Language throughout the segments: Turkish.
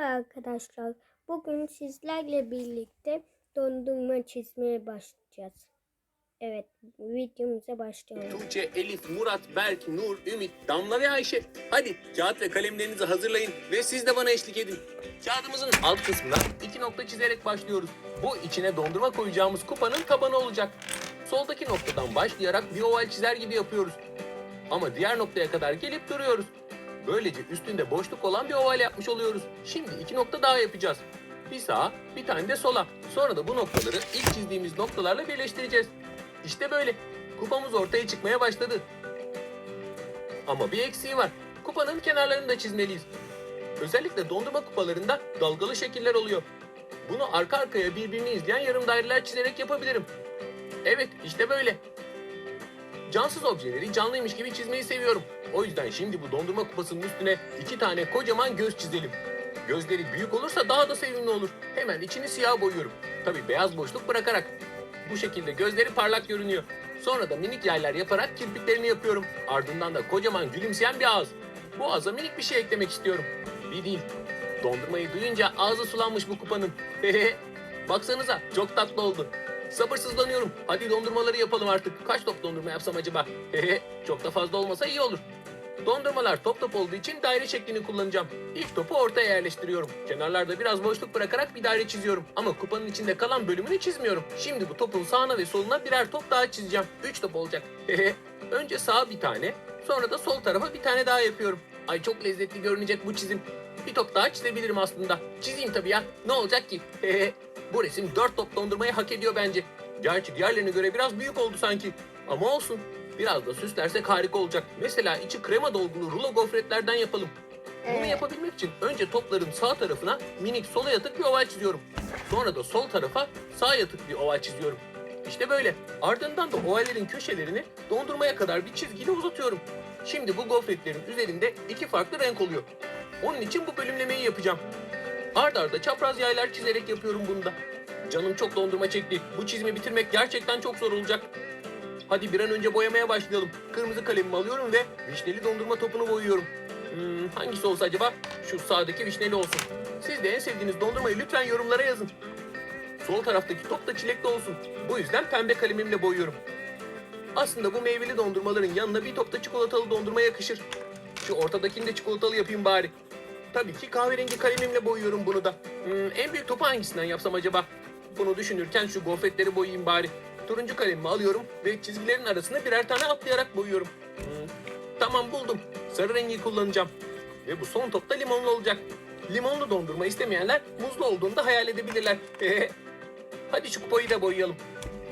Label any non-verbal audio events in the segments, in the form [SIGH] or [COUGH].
Merhaba arkadaşlar. Bugün sizlerle birlikte dondurma çizmeye başlayacağız. Evet, videomuza başlayalım. Tuğçe, Elif, Murat, Berk, Nur, Ümit, Damla ve Ayşe. Hadi kağıt ve kalemlerinizi hazırlayın ve siz de bana eşlik edin. Kağıdımızın alt kısmına iki nokta çizerek başlıyoruz. Bu içine dondurma koyacağımız kupanın tabanı olacak. Soldaki noktadan başlayarak bir oval çizer gibi yapıyoruz. Ama diğer noktaya kadar gelip duruyoruz. Böylece üstünde boşluk olan bir oval yapmış oluyoruz. Şimdi iki nokta daha yapacağız. Bir sağa, bir tane de sola. Sonra da bu noktaları ilk çizdiğimiz noktalarla birleştireceğiz. İşte böyle. Kupamız ortaya çıkmaya başladı. Ama bir eksiği var. Kupanın kenarlarını da çizmeliyiz. Özellikle dondurma kupalarında dalgalı şekiller oluyor. Bunu arka arkaya birbirini izleyen yarım daireler çizerek yapabilirim. Evet, işte böyle. Cansız objeleri canlıymış gibi çizmeyi seviyorum. O yüzden şimdi bu dondurma kupasının üstüne iki tane kocaman göz çizelim. Gözleri büyük olursa daha da sevimli olur. Hemen içini siyah boyuyorum. Tabii beyaz boşluk bırakarak. Bu şekilde gözleri parlak görünüyor. Sonra da minik yaylar yaparak kirpiklerini yapıyorum. Ardından da kocaman gülümseyen bir ağız. Bu ağza minik bir şey eklemek istiyorum. Bir değil. Dondurmayı duyunca ağzı sulanmış bu kupanın. [LAUGHS] Baksanıza çok tatlı oldu. Sabırsızlanıyorum. Hadi dondurmaları yapalım artık. Kaç top dondurma yapsam acaba? çok da fazla olmasa iyi olur. Dondurmalar top top olduğu için daire şeklini kullanacağım. İlk topu ortaya yerleştiriyorum. Kenarlarda biraz boşluk bırakarak bir daire çiziyorum. Ama kupanın içinde kalan bölümünü çizmiyorum. Şimdi bu topun sağına ve soluna birer top daha çizeceğim. Üç top olacak. Önce sağa bir tane, sonra da sol tarafa bir tane daha yapıyorum. Ay çok lezzetli görünecek bu çizim. Bir top daha çizebilirim aslında. Çizeyim tabii ya. Ne olacak ki? Bu resim dört top dondurmayı hak ediyor bence. Gerçi diğerlerine göre biraz büyük oldu sanki. Ama olsun. Biraz da süslersek harika olacak. Mesela içi krema dolgulu rulo gofretlerden yapalım. Bunu Evet. yapabilmek için önce topların sağ tarafına minik sola yatık bir oval çiziyorum. Sonra da sol tarafa sağ yatık bir oval çiziyorum. İşte böyle. Ardından da ovallerin köşelerini dondurmaya kadar bir çizgiyle uzatıyorum. Şimdi bu gofretlerin üzerinde iki farklı renk oluyor. Onun için bu bölümlemeyi yapacağım. Ard arda çapraz yaylar çizerek yapıyorum bunu da. Canım çok dondurma çekti. Bu çizimi bitirmek gerçekten çok zor olacak. Hadi bir an önce boyamaya başlayalım. Kırmızı kalemimi alıyorum ve vişneli dondurma topunu boyuyorum. Hmm, hangisi olsa acaba? Şu sağdaki vişneli olsun. Siz de en sevdiğiniz dondurmayı lütfen yorumlara yazın. Sol taraftaki top da çilekli olsun. Bu yüzden pembe kalemimle boyuyorum. Aslında bu meyveli dondurmaların yanına bir top da çikolatalı dondurma yakışır. Şu ortadakini de çikolatalı yapayım bari. Tabii ki kahverengi kalemimle boyuyorum bunu da. Hmm, en büyük topu hangisinden yapsam acaba? Bunu düşünürken şu gofretleri boyayayım bari. Turuncu kalemimi alıyorum ve çizgilerin arasına birer tane atlayarak boyuyorum. Hmm, tamam buldum. Sarı rengi kullanacağım. Ve bu son top da limonlu olacak. Limonlu dondurma istemeyenler muzlu olduğunu da hayal edebilirler. [LAUGHS] Hadi şu kupayı da boyayalım.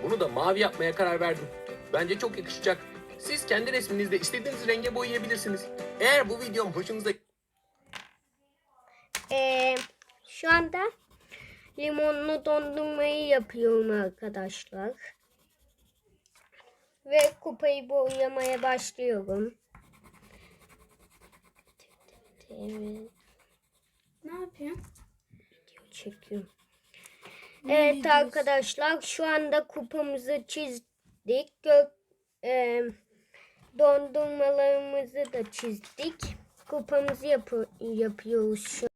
Bunu da mavi yapmaya karar verdim. Bence çok yakışacak. Siz kendi resminizde istediğiniz renge boyayabilirsiniz. Eğer bu videom hoşunuza Ee, şu anda limonlu dondurmayı yapıyorum arkadaşlar. Ve kupayı boyamaya başlıyorum. Evet, Ne yapıyorsun? çekiyorum. Evet arkadaşlar şu anda kupamızı çizdik. Gök, e, dondurmalarımızı da çizdik. Kupamızı yapı- yapıyoruz şu